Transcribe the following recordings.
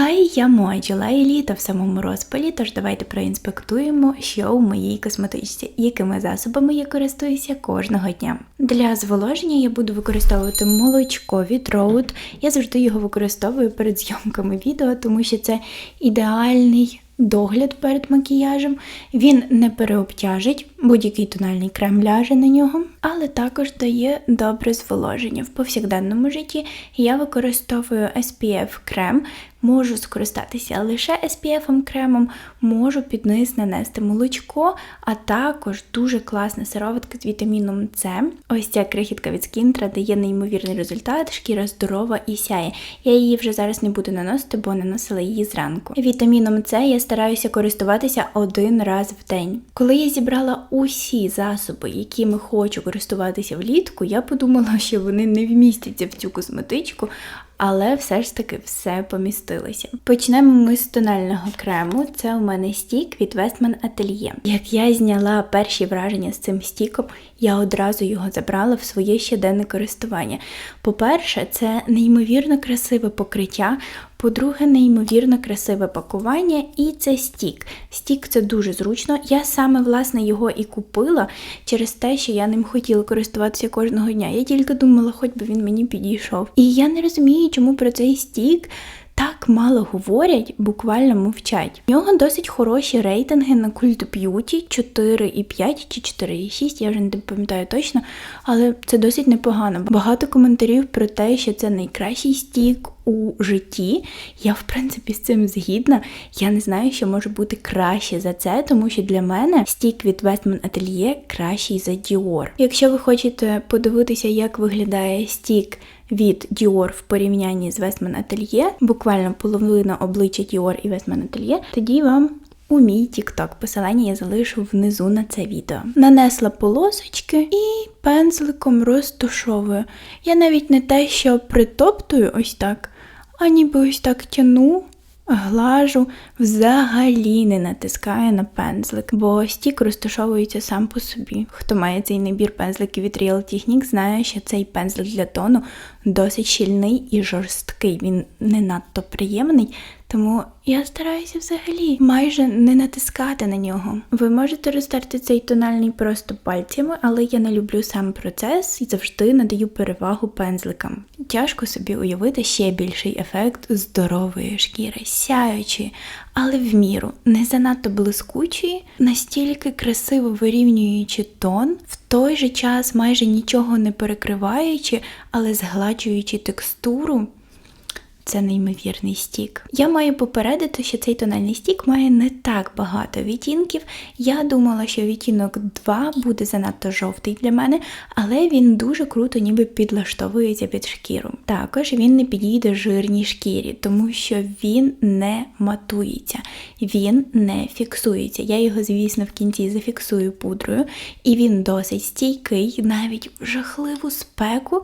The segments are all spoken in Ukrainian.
Хай я Моджула і літо в самому розпалі, тож давайте проінспектуємо, що у моїй косметичці, якими засобами я користуюся кожного дня. Для зволоження я буду використовувати молочко від Rode. Я завжди його використовую перед зйомками відео, тому що це ідеальний догляд перед макіяжем. Він не переобтяжить, будь-який тональний крем ляже на нього, але також дає добре зволоження. В повсякденному житті я використовую SPF крем, можу скористатися лише SPF кремом, можу під низ нанести молочко, а також дуже класна сироватка з вітаміном С. Ось ця крихітка від Скінтра дає неймовірний результат, шкіра здорова і сяє. Я її вже зараз не буду наносити, бо наносила її зранку. Вітаміном С я стараюся користуватися один раз в день. Коли я зібрала усі засоби, якими хочу користуватися влітку, я подумала, що вони не вмістяться в цю косметичку, але все ж таки все помістилося. Почнемо ми з тонального крему. Це у мене стік від Westman Atelier. Як я зняла перші враження з цим стіком, я одразу його забрала в своє щоденне користування. По-перше, це неймовірно красиве покриття. По-друге, неймовірно красиве пакування, і це стік. Стік це дуже зручно. Я саме власне його і купила через те, що я ним хотіла користуватися кожного дня. Я тільки думала, хоч би він мені підійшов. І я не розумію, чому про цей стік. Так мало говорять, буквально мовчать. У нього досить хороші рейтинги на Cult Beauty 4,5 чи 4,6, я вже не пам'ятаю точно, але це досить непогано. Багато коментарів про те, що це найкращий стік у житті. Я, в принципі, з цим згідна. Я не знаю, що може бути краще за це, тому що для мене стік від Westman Atelier кращий за Dior. Якщо ви хочете подивитися, як виглядає стік від Dior в порівнянні з Westman Atelier, буквально половина обличчя Dior і Westman Atelier, тоді вам у мій TikTok. Посилання я залишу внизу на це відео. Нанесла полосочки і пензликом розтушовую. Я навіть не те, що притоптую ось так, а ніби ось так тяну. Глажу взагалі не натискаю на пензлик, бо стік розташовується сам по собі. Хто має цей набір пензликів від Real Technique, знає, що цей пензлик для тону досить щільний і жорсткий. Він не надто приємний, тому я стараюся взагалі майже не натискати на нього. Ви можете розтерти цей тональний просто пальцями, але я не люблю сам процес і завжди надаю перевагу пензликам. Тяжко собі уявити ще більший ефект здорової шкіри, сяючої, але в міру не занадто блискучі, настільки красиво вирівнюючи тон, в той же час майже нічого не перекриваючи, але згладжуючи текстуру. Це неймовірний стік. Я маю попередити, що цей тональний стік має не так багато відтінків. Я думала, що відтінок 2 буде занадто жовтий для мене, але він дуже круто ніби підлаштовується під шкіру. Також він не підійде жирній шкірі, тому що він не матується, він не фіксується. Я його, звісно, в кінці зафіксую пудрою, і він досить стійкий, навіть в жахливу спеку.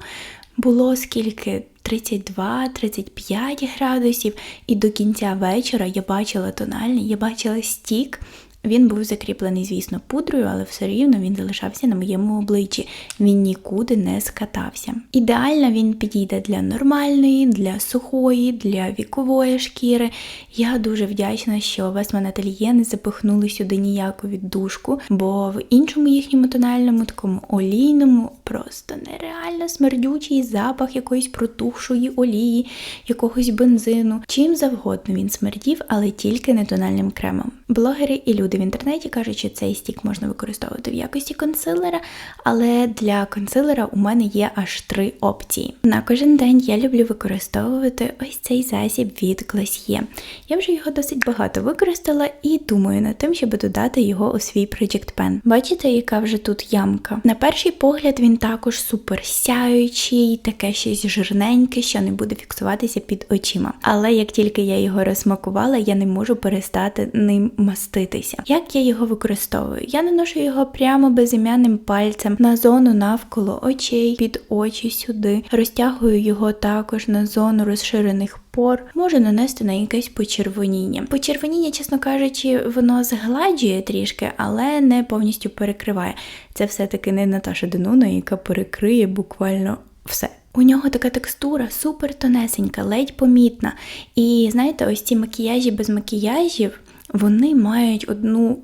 Було скільки 32-35 градусів, і до кінця вечора я бачила тональний, я бачила стік. Він був закріплений, звісно, пудрою, але все рівно він залишався на моєму обличчі. Він нікуди не скатався. Ідеально він підійде для нормальної, для сухої, для вікової шкіри. Я дуже вдячна, що Westman Atelier не запихнули сюди ніяку віддушку, бо в іншому їхньому тональному, такому олійному, просто нереально смердючий запах якоїсь протухшої олії, якогось бензину. Чим завгодно він смердів, але тільки не тональним кремом. Блогери і люди в інтернеті кажуть, що цей стік можна використовувати в якості консилера, але для консилера у мене є аж три опції. На кожен день я люблю використовувати ось цей засіб від Glossier. Я вже його досить багато використала і думаю над тим, щоб додати його у свій Project Pen. Бачите, яка вже тут ямка? На перший погляд він також супер сяючий, таке щось жирненьке, що не буде фіксуватися під очима. Але як тільки я його розсмакувала, я не можу перестати ним маститися. Як я його використовую? Я наношу його прямо безім'яним пальцем на зону навколо очей, під очі сюди. Розтягую його також на зону розширених пор, можу нанести на якесь почервоніння. Почервоніння, чесно кажучи, воно згладжує трішки, але не повністю перекриває. Це все-таки не Наташа Денуна, яка перекриє буквально все. У нього така текстура супер тонесенька, ледь помітна. І знаєте, ось ці макіяжі без макіяжів, вони мають одну.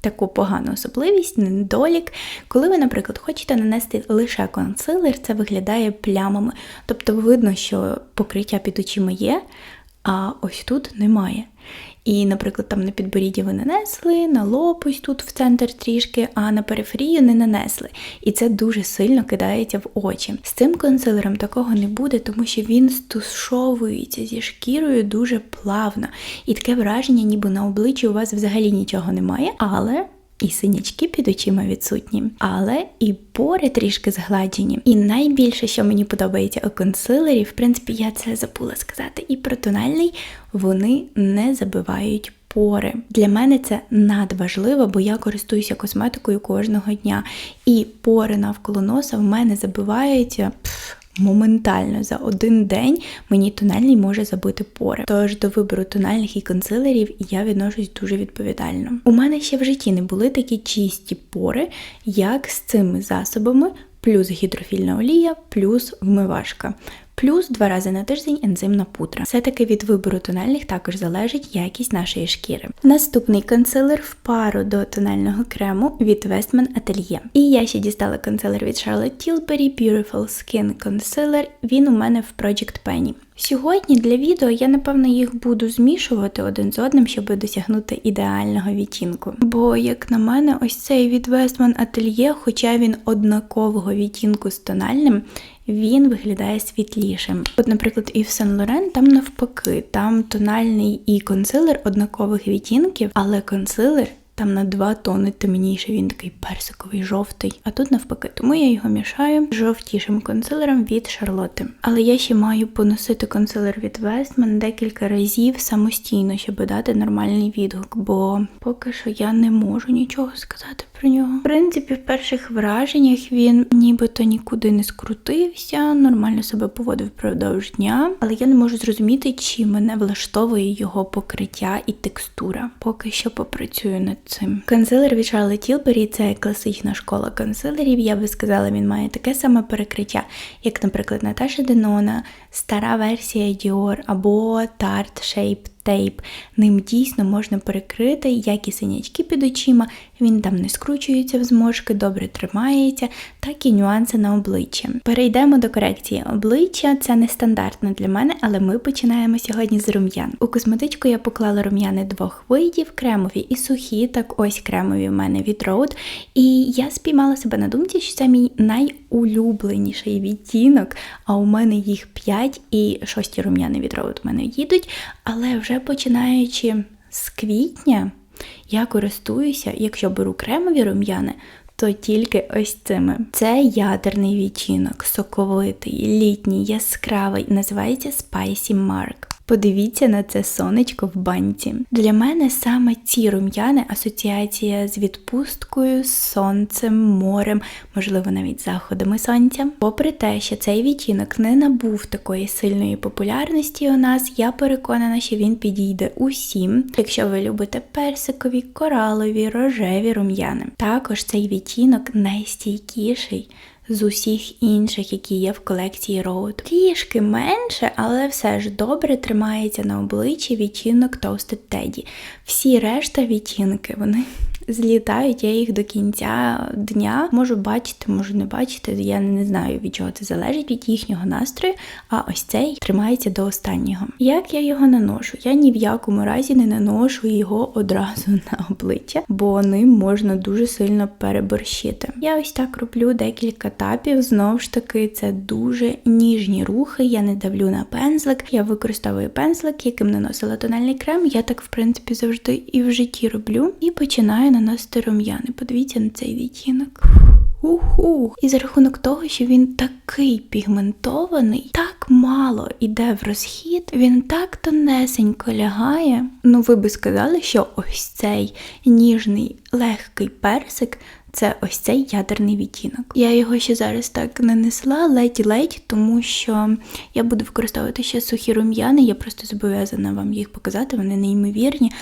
Таку погану особливість, недолік. Коли ви, наприклад, хочете нанести лише консилер, це виглядає плямами. Тобто видно, що покриття під очима є, а ось тут немає. І, наприклад, там на підборідді ви нанесли, на лоб тут в центр трішки, а на периферію не нанесли. І це дуже сильно кидається в очі. З цим консилером такого не буде, тому що він стушовується зі шкірою дуже плавно. І таке враження, ніби на обличчі у вас взагалі нічого немає, але. І синячки під очима відсутні, але і пори трішки згладжені. І найбільше, що мені подобається у консилері, в принципі, я це забула сказати, і про тональний вони не забивають. Пори. Для мене це надважливо, бо я користуюся косметикою кожного дня. І пори навколо носа в мене забиваються пф, моментально за один день мені тональний може забити пори. Тож до вибору тональних і консилерів я відношусь дуже відповідально. У мене ще в житті не були такі чисті пори, як з цими засобами, плюс гідрофільна олія, плюс вмивашка. Плюс два рази на тиждень ензимна пудра. Все-таки від вибору тональних також залежить якість нашої шкіри. Наступний консилер в пару до тонального крему від Westman Atelier. І я ще дістала консилер від Charlotte Tilbury Beautiful Skin Concealer. Він у мене в Project Penny. Сьогодні для відео я, напевно, їх буду змішувати один з одним, щоб досягнути ідеального відтінку. Бо, як на мене, ось цей від Westman Atelier, хоча він однакового відтінку з тональним, він виглядає світлішим. От, наприклад, і в Saint Laurent там навпаки, там тональний і консилер однакових відтінків, але консилер там на два тони темніше, він такий персиковий, жовтий. А тут навпаки, тому я його мішаю жовтішим консилером від Шарлотти. Але я ще маю поносити консилер від Westman декілька разів самостійно, щоб дати нормальний відгук, бо поки що я не можу нічого сказати про нього. В принципі, в перших враженнях він нібито нікуди не скрутився, нормально себе поводив впродовж дня, але я не можу зрозуміти, чи мене влаштовує його покриття і текстура. Поки що попрацюю над цим. Консилер від Шарли Тілбері – це класична школа консилерів. Я би сказала, він має таке саме перекриття, як, наприклад, Наташа Денона, стара версія Dior або Tarte Shape Tape. Ним дійсно можна перекрити як і синячки під очима, він там не скручується в зморшки, добре тримається, так і нюанси на обличчі. Перейдемо до корекції обличчя. Це не стандартно для мене, але ми починаємо сьогодні з рум'ян. У косметичку я поклала рум'яни двох видів, кремові і сухі, так ось кремові в мене від Rode. І я спіймала себе на думці, що це мій найулюбленіший відтінок, а у мене їх 5 і шості рум'яни від Rode у мене їдуть, але вже починаючи з квітня. Я користуюся, якщо беру кремові рум'яни, то тільки ось цими. Це ядерний відчинок, соковитий, літній, яскравий, називається Spicy Mark. Подивіться на це сонечко в банці. Для мене саме ці рум'яни асоціація з відпусткою, сонцем, морем, можливо, навіть заходами сонця. Попри те, що цей відтінок не набув такої сильної популярності у нас, я переконана, що він підійде усім, якщо ви любите персикові, коралові, рожеві рум'яни. Також цей відтінок найстійкіший з усіх інших, які є в колекції Road. Трішки менше, але все ж добре тримається на обличчі відтінок Toasted Teddy. Всі решта відтінки, вони злітають, я їх до кінця дня можу бачити, можу не бачити. Я не знаю, від чого це залежить, від їхнього настрою, а ось цей тримається до останнього. Як я його наношу? Я ні в якому разі не наношу його одразу на обличчя, бо ним можна дуже сильно переборщити. Я ось так роблю декілька етапів. Знову ж таки, це дуже ніжні рухи. Я не давлю на пензлик. Я використовую пензлик, яким наносила тональний крем. Я так, в принципі, завжди і в житті роблю. І починаю наносити рум'яни. Подивіться на цей відтінок. Уху! І за рахунок того, що він такий пігментований, так мало іде в розхід, він так тонесенько лягає. Ну, ви би сказали, що ось цей ніжний легкий персик це ось цей ядерний відтінок. Я його ще зараз так нанесла ледь-ледь, тому що я буду використовувати ще сухі рум'яни, я просто зобов'язана вам їх показати, вони неймовірні.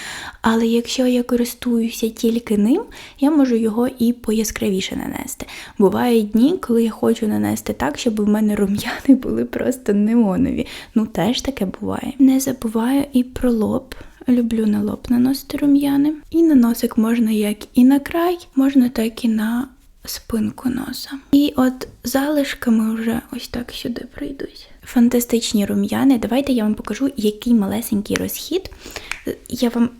Але якщо я користуюся тільки ним, я можу його і пояскравіше нанести. Бувають дні, коли я хочу нанести так, щоб в мене рум'яни були просто неонові. Ну, теж таке буває. Не забуваю і про лоб. Люблю на лоб наносити рум'яни. І на носик можна як і на край, можна так і на спинку носа. І от залишками вже ось так сюди прийдуть. Фантастичні рум'яни. Давайте я вам покажу, який малесенький розхід. Я вам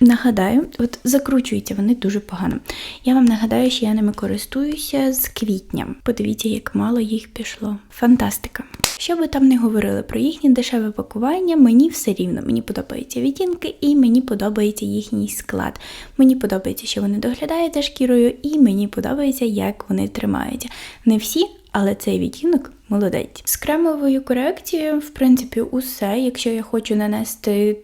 нагадаю, от закручуються вони дуже погано. Я вам нагадаю, що я ними користуюся з квітня. Подивіться, як мало їх пішло. Фантастика! Що би там не говорили про їхнє дешеве пакування, мені все рівно. Мені подобаються відтінки і мені подобається їхній склад. Мені подобається, що вони доглядають за шкірою, і мені подобається, як вони тримаються. Не всі, але цей відтінок молодець. З кремовою корекцією, в принципі, усе. Якщо я хочу нанести.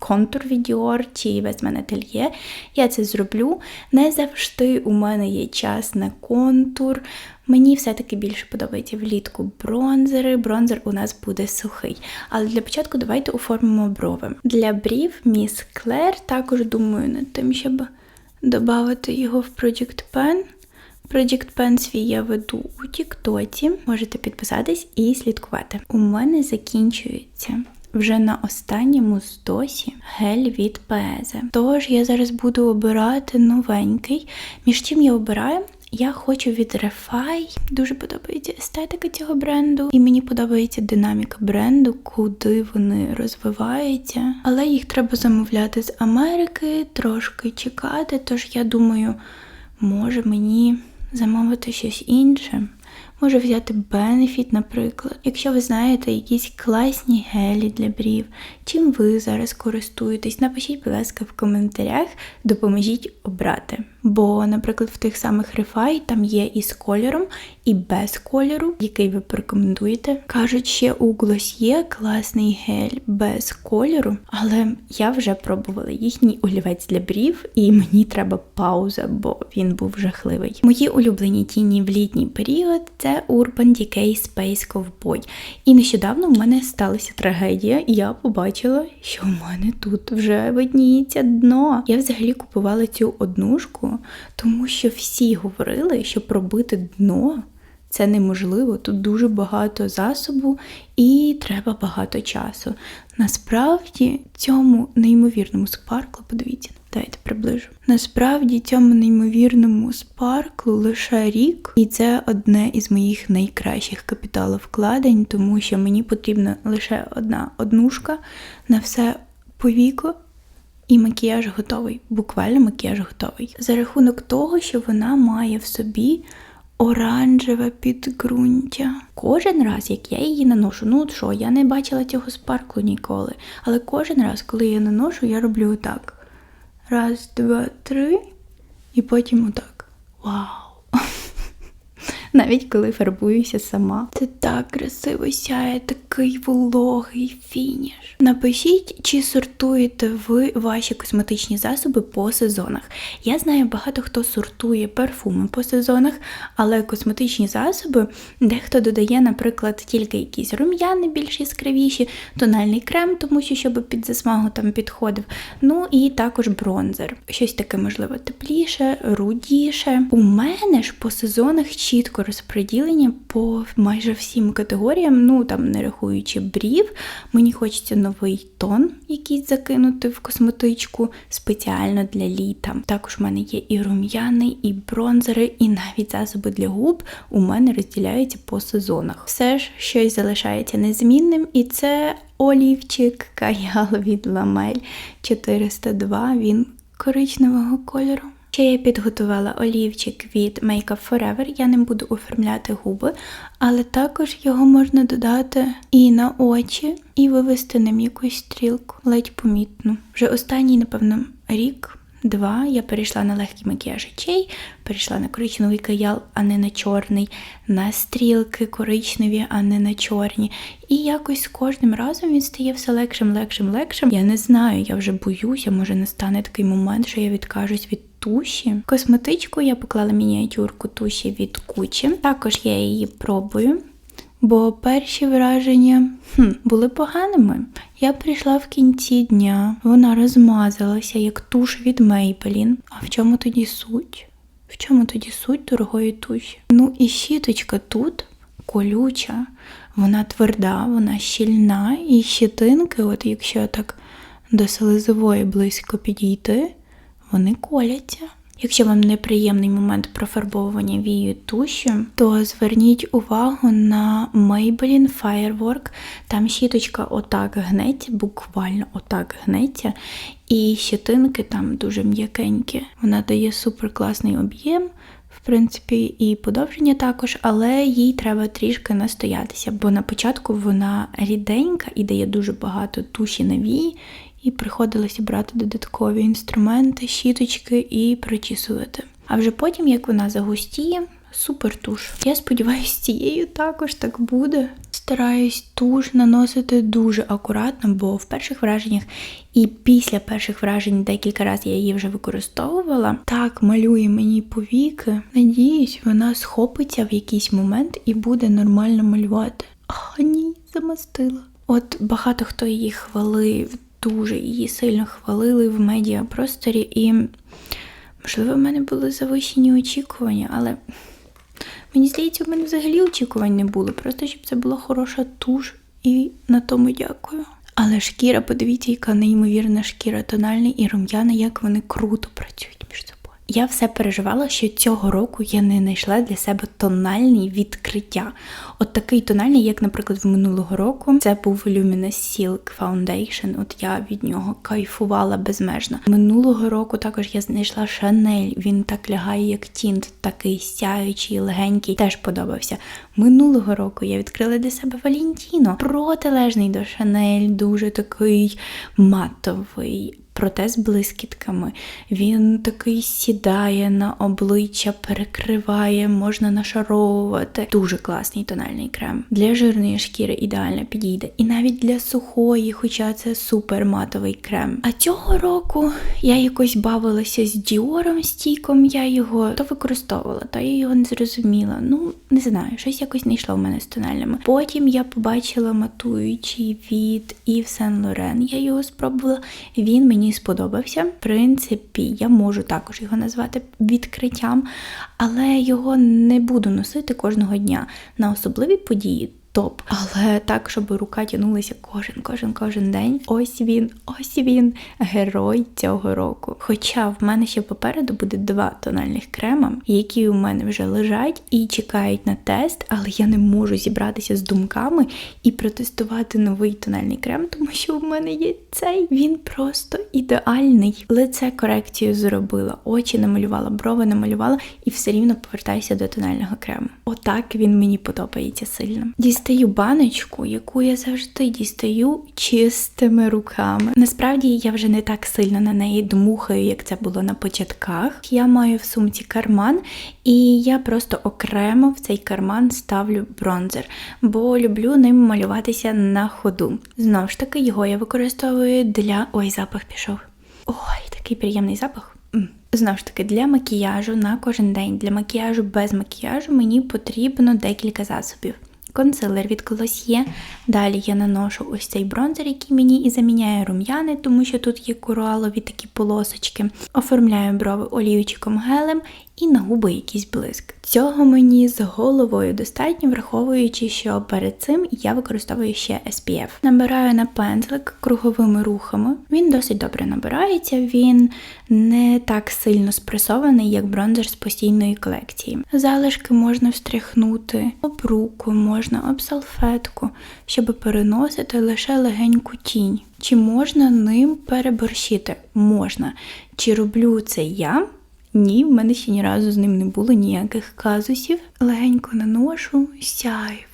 Контур від Dior чи мене ательє, я це зроблю. Не завжди у мене є час на контур. Мені все-таки більше подобається влітку бронзери. Бронзер у нас буде сухий. Але для початку давайте оформимо брови. Для брів Міс Клер також думаю над тим, щоб додати його в Project Pen. Project Pen свій я веду у Тіктоці. Можете підписатись і слідкувати. У мене закінчується. Вже на останньому здосі гель від Пезе. Тож я зараз буду обирати новенький. Між чим я обираю, я хочу від Refy. Дуже подобається естетика цього бренду, і мені подобається динаміка бренду, куди вони розвиваються. Але їх треба замовляти з Америки, трошки чекати. Тож я думаю, може мені замовити щось інше. Можу взяти Benefit, наприклад. Якщо ви знаєте якісь класні гелі для брів, чим ви зараз користуєтесь, напишіть, будь ласка, в коментарях, допоможіть обрати. Бо, наприклад, в тих самих Refy там є і з кольором, і без кольору, який ви порекомендуєте. Кажуть, ще у Glossier класний гель без кольору, але я вже пробувала їхній олівець для брів, і мені треба пауза, бо він був жахливий. Мої улюблені тіні в літній період це Urban Decay Space Cowboy. І нещодавно в мене сталася трагедія, і я побачила, що в мене тут вже видніється дно. Я взагалі купувала цю однушку тому що всі говорили, що пробити дно це неможливо. Тут дуже багато засобу і треба багато часу. Насправді, цьому неймовірному спарклу, подивіться, дайте приближу. Насправді, цьому неймовірному спарклу лише рік, і це одне із моїх найкращих капіталовкладень, тому що мені потрібна лише одна однушка на все по віку. І макіяж готовий, буквально макіяж готовий. За рахунок того, що вона має в собі оранжеве підґрунтя. Кожен раз, як я її наношу, ну от що, я не бачила цього спарклу ніколи. Але кожен раз, коли я наношу, я роблю отак. Раз, два, три, і потім отак. Вау! навіть коли фарбуюся сама. Це так красиво сяє, такий вологий фініш. Напишіть, чи сортуєте ви ваші косметичні засоби по сезонах. Я знаю, багато хто сортує парфуми по сезонах, але косметичні засоби дехто додає, наприклад, тільки якісь рум'яни більш яскравіші, тональний крем, тому що щоб під засмагу там підходив. Ну і також бронзер. Щось таке, можливо, тепліше, рудіше. У мене ж по сезонах чітко розподілення по майже всім категоріям, ну там не рахуючи брів, мені хочеться новий тон, якийсь закинути в косметичку спеціально для літа. Також в мене є і рум'яни, і бронзери, і навіть засоби для губ у мене розділяються по сезонах. Все ж щось залишається незмінним, і це олівчик каял від Ламель 402, він коричневого кольору. Ще я підготувала олівчик від Makeup Forever, я ним буду оформляти губи, але також його можна додати і на очі, і вивести ним якусь стрілку, ледь помітну. Вже останній, напевно, рік. Два, я перейшла на легкий макіяж очей, перейшла на коричневий каял, а не на чорний, на стрілки коричневі, а не на чорні. І якось з кожним разом він стає все легшим, легшим, легшим. Я не знаю, я вже боюся, може настане такий момент, що я відкажусь від туші. Косметичку я поклала мініатюрку туші від Кучі. Також я її пробую. Бо перші враження хм, були поганими. Я прийшла в кінці дня, вона розмазалася, як туш від Maybelline. А в чому тоді суть? В чому тоді суть дорогої туші? Ну і щіточка тут колюча, вона тверда, вона щільна, і щетинки, от якщо так до слизової близько підійти, вони коляться. Якщо вам неприємний момент профарбовування вією тушю, то зверніть увагу на Maybelline Firework. Там щіточка отак гнеться, буквально отак гнеться, і щетинки там дуже м'якенькі. Вона дає супер класний об'єм. В принципі, і подовження також, але їй треба трішки настоятися, бо на початку вона ріденька і дає дуже багато туші на вії, і приходилося брати додаткові інструменти, щіточки і причісувати. А вже потім, як вона загустіє, супер туш. Я сподіваюся, цією також так буде. Стараюсь туш наносити дуже акуратно, бо в перших враженнях і після перших вражень декілька разів я її вже використовувала. Так малює мені повіки. Надіюсь, вона схопиться в якийсь момент і буде нормально малювати. А ні, замастила. От багато хто її хвалив, дуже її сильно хвалили в медіапросторі, і, можливо, в мене були завищені очікування, але мені здається, в мене взагалі очікувань не було. Просто щоб це була хороша туш, і на тому дякую. Але шкіра, подивіться, яка неймовірна шкіра тональна і рум'яна, як вони круто працюють між собою. Я все переживала, що цього року я не знайшла для себе тональний відкриття. От такий тональний, як, наприклад, в минулого року, це був Luminous Silk Foundation. От я від нього кайфувала безмежно. Минулого року також я знайшла Шанель. Він так лягає, як тінт, такий сяючий, легенький, теж подобався. Минулого року я відкрила для себе Валентіно, протилежний до Шанель, дуже такий матовий. Проте з блискітками. Він такий сідає на обличчя, перекриває, можна нашаровувати. Дуже класний тональний крем. Для жирної шкіри ідеально підійде. І навіть для сухої, хоча це супер матовий крем. А цього року я якось бавилася з Діором стійком, я його то використовувала, то я його не зрозуміла. Ну, не знаю, щось якось не йшло в мене з тональними. Потім я побачила матуючий від Ів Сен Лорен. Я його спробувала. Він мені сподобався. В принципі, я можу також його назвати відкриттям, але його не буду носити кожного дня на особливі події. Топ, але так, щоб рука тянулася кожен, кожен, кожен день. Ось він, ось він, герой цього року. Хоча в мене ще попереду буде два тональних крема, які у мене вже лежать і чекають на тест, але я не можу зібратися з думками і протестувати новий тональний крем, тому що в мене є цей. Він просто ідеальний. Лице корекцію зробила, очі намалювала, брови намалювала і все рівно повертаюся до тонального крему. Отак він мені подобається сильно. Дістаю баночку, яку я завжди дістаю чистими руками. Насправді я вже не так сильно на неї дмухаю, як це було на початках. Я маю в сумці карман, і я просто окремо в цей карман ставлю бронзер, бо люблю ним малюватися на ходу. Знову ж таки, його я використовую для. Ой, запах пішов. Ой, такий приємний запах. Знову ж таки, для макіяжу на кожен день, для макіяжу без макіяжу мені потрібно декілька засобів. Консилер від Glossier. Далі я наношу ось цей бронзер, який мені і заміняє рум'яни, тому що тут є коралові такі полосочки. Оформляю брови оліючиком гелем і на губи якийсь блиск. Цього мені з головою достатньо, враховуючи, що перед цим я використовую ще SPF. Набираю на пензлик круговими рухами. Він досить добре набирається, він не так сильно спресований, як бронзер з постійної колекції. Залишки можна встряхнути об руку, можна об салфетку, щоб переносити лише легеньку тінь. Чи можна ним переборщити? Можна. Чи роблю це я? Ні, в мене ще ні разу з ним не було ніяких казусів. Легенько наношу сяйво.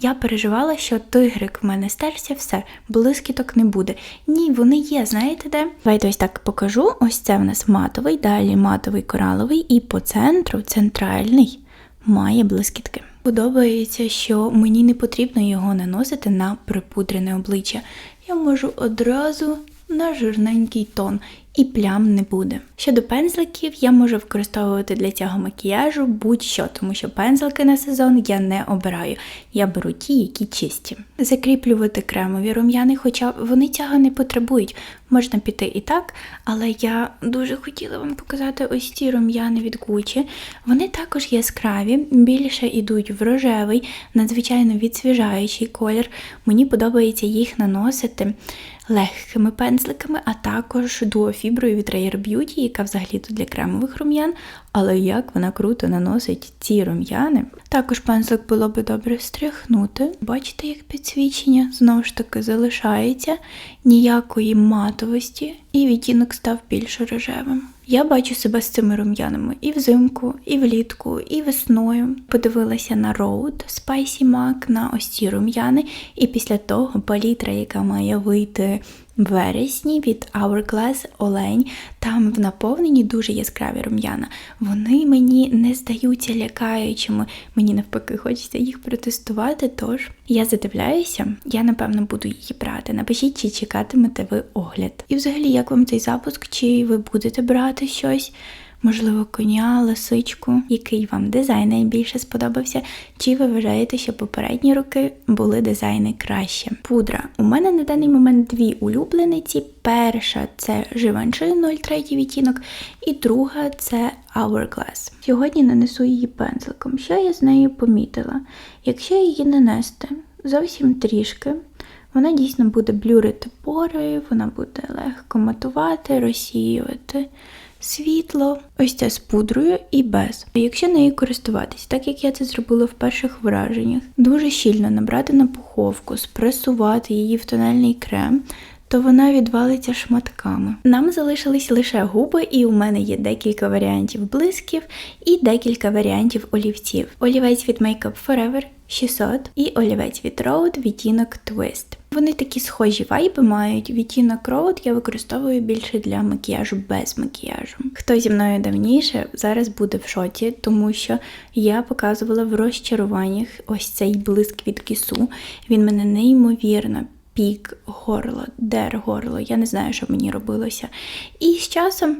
Я переживала, що тигрик в мене стерся, все, блискіток не буде. Ні, вони є, знаєте де? Давайте ось так покажу. Ось це в нас матовий, далі матовий кораловий, і по центру центральний має блискітки. Подобається, що мені не потрібно його наносити на припудрене обличчя. Я можу одразу на жирненький тон. І плям не буде. Щодо пензликів, я можу використовувати для цього макіяжу будь-що, тому що пензлики на сезон я не обираю. Я беру ті, які чисті. Закріплювати кремові рум'яни, хоча вони цього не потребують. Можна піти і так, але я дуже хотіла вам показати ось ці рум'яни від Gucci. Вони також яскраві, більше йдуть в рожевий, надзвичайно відсвіжаючий колір. Мені подобається їх наносити легкими пензликами, а також дуофіброю від Rare Beauty, яка взагалі тут для кремових рум'ян. Але як вона круто наносить ці рум'яни. Також пензлик було би добре стряхнути. Бачите, як підсвічення знову ж таки залишається ніякої матовості, і відтінок став більш рожевим. Я бачу себе з цими рум'янами і взимку, і влітку, і весною. Подивилася на Road Spicy MAC, на ось ці рум'яни, і після того палітра, яка має вийти вересні від Hourglass Олень, там в наповненні дуже яскраві рум'яна. Вони мені не здаються лякаючими, мені навпаки хочеться їх протестувати. Тож я задивляюся, я напевно буду її брати. Напишіть, чи чекатимете ви огляд. І взагалі, як вам цей запуск, чи ви будете брати щось? Можливо, коня, лисичку, який вам дизайн найбільше сподобався, чи ви вважаєте, що попередні роки були дизайни краще? Пудра. У мене на даний момент дві улюблениці. Перша це Givenchy 03 відтінок, і друга це Hourglass. Сьогодні нанесу її пензликом. Що я з нею помітила? Якщо її нанести зовсім трішки, вона дійсно буде блюрити пори, вона буде легко матувати, розсіювати світло, ось це з пудрою і без. Якщо нею користуватись, так як я це зробила в перших враженнях, дуже щільно набрати на пуховку, спресувати її в тональний крем. То вона відвалиться шматками. Нам залишились лише губи, і у мене є декілька варіантів блисків і декілька варіантів олівців. Олівець від Makeup Forever 600 і олівець від Rode відтінок Twist. Вони такі схожі вайби мають. Відтінок Rode я використовую більше для макіяжу без макіяжу. Хто зі мною давніше, зараз буде в шоці, тому що я показувала в розчаруваннях ось цей блиск від кісу. Він мене неймовірно. Пік, горло, дер горло, я не знаю, що мені робилося. І з часом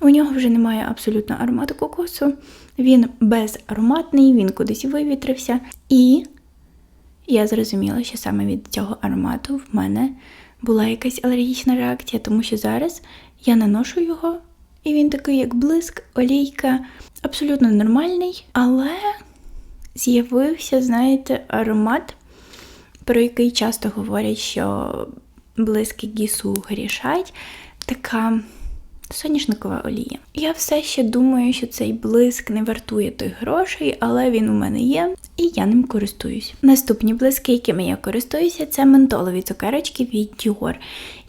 у нього вже немає абсолютно аромату кокосу, він безароматний, він кудись вивітрився. І я зрозуміла, що саме від цього аромату в мене була якась алергічна реакція, тому що зараз я наношу його, і він такий, як блиск, олійка, абсолютно нормальний, але з'явився, знаєте, аромат, про який часто говорять, що блиски гісу грішать. Така Соняшникова олія. Я все ще думаю, що цей блиск не вартує тих грошей, але він у мене є, і я ним користуюсь. Наступні блиски, якими я користуюся, це ментолові цукерочки від Dior.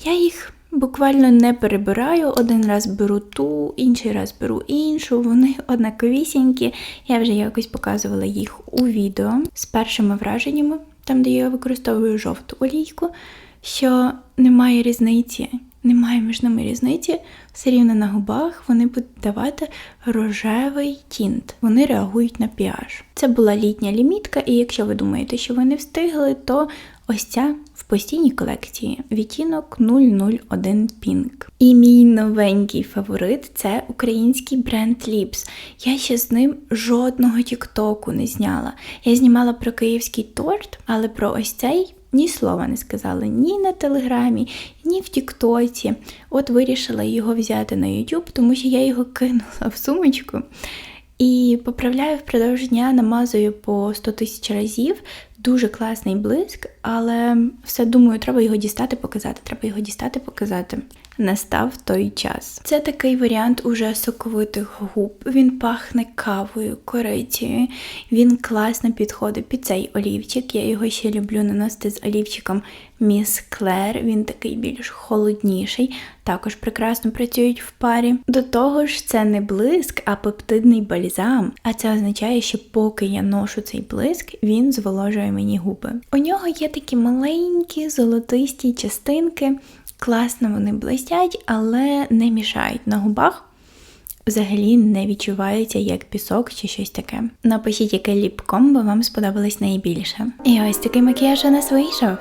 Я їх буквально не перебираю. Один раз беру ту, інший раз беру іншу. Вони однаковісінькі. Я вже якось показувала їх у відео з першими враженнями, там де я використовую жовту олійку, що немає різниці немає між ними різниці, все рівно на губах вони будуть давати рожевий тінт. Вони реагують на pH. Це була літня лімітка, і якщо ви думаєте, що ви не встигли, то ось ця в постійній колекції відтінок 001 Pink. І мій новенький фаворит це український бренд Lips. Я ще з ним жодного тіктоку не зняла. Я знімала про київський торт, але про ось цей ні слова не сказали ні на телеграмі, ні в Тіктоці. От вирішила його взяти на YouTube, тому що я його кинула в сумочку. І поправляю впродовж дня, намазую по 100 тисяч разів. Дуже класний блиск, але все думаю, треба його дістати, показати. Треба його дістати, показати настав той час. Це такий варіант уже соковитих губ. Він пахне кавою, корицею. Він класно підходить під цей олівчик. Я його ще люблю наносити з олівчиком Міс Клер. Він такий більш холодніший, також прекрасно працюють в парі. До того ж, це не блиск, а пептидний бальзам. А це означає, що поки я ношу цей блиск, він зволожує мені губи. У нього є такі маленькі золотисті частинки. Класно вони блистять, але не мішають на губах. Взагалі не відчувається як пісок чи щось таке. Напишіть, яке ліп-комбо вам сподобалось найбільше. І ось такий макіяж у нас вийшов.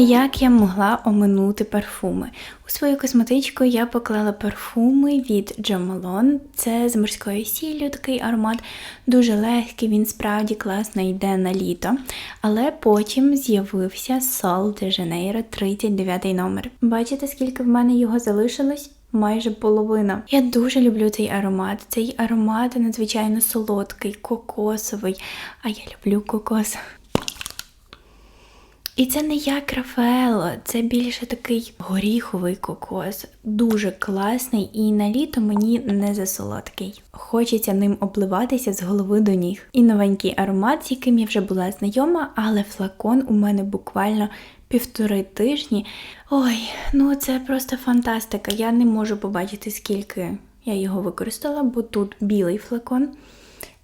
Як я могла оминути парфуми? У свою косметичку я поклала парфуми від Jo Malone. Це з морською сіллю такий аромат, дуже легкий, він справді класно йде на літо. Але потім з'явився Sol de Janeiro 39 номер. Бачите, скільки в мене його залишилось? Майже половина. Я дуже люблю цей аромат. Цей аромат надзвичайно солодкий, кокосовий. А я люблю кокос. І це не як Рафаело, це більше такий горіховий кокос, дуже класний і на літо мені не засолодкий. Хочеться ним обливатися з голови до ніг. І новенький аромат, з яким я вже була знайома, але флакон у мене буквально півтори тижні. Ой, ну це просто фантастика. Я не можу побачити, скільки я його використала, бо тут білий флакон.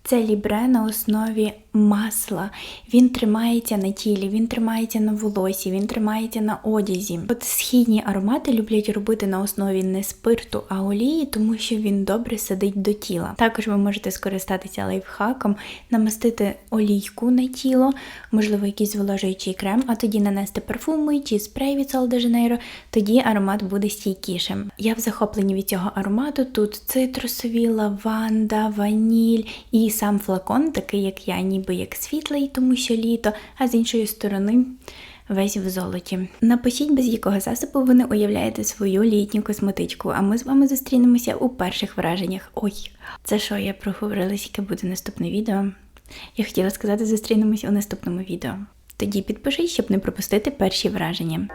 Це лібре на основі масла. Він тримається на тілі, він тримається на волосі, він тримається на одязі. От східні аромати люблять робити на основі не спирту, а олії, тому що він добре сидить до тіла. Також ви можете скористатися лайфхаком, намастити олійку на тіло, можливо, якийсь зволожуючий крем, а тоді нанести парфуми чи спрей від Sol тоді аромат буде стійкішим. Я в захопленні від цього аромату. Тут цитрусові, лаванда, ваніль і сам флакон, такий як я, ніби як світлий, тому що літо, а з іншої сторони. Весь в золоті. Напишіть, без якого засобу ви не уявляєте свою літню косметичку, а ми з вами зустрінемося у перших враженнях. Ой, це що, я проговорилась, яке буде наступне відео? Я хотіла сказати, зустрінемося у наступному відео. Тоді підпишіть, щоб не пропустити перші враження.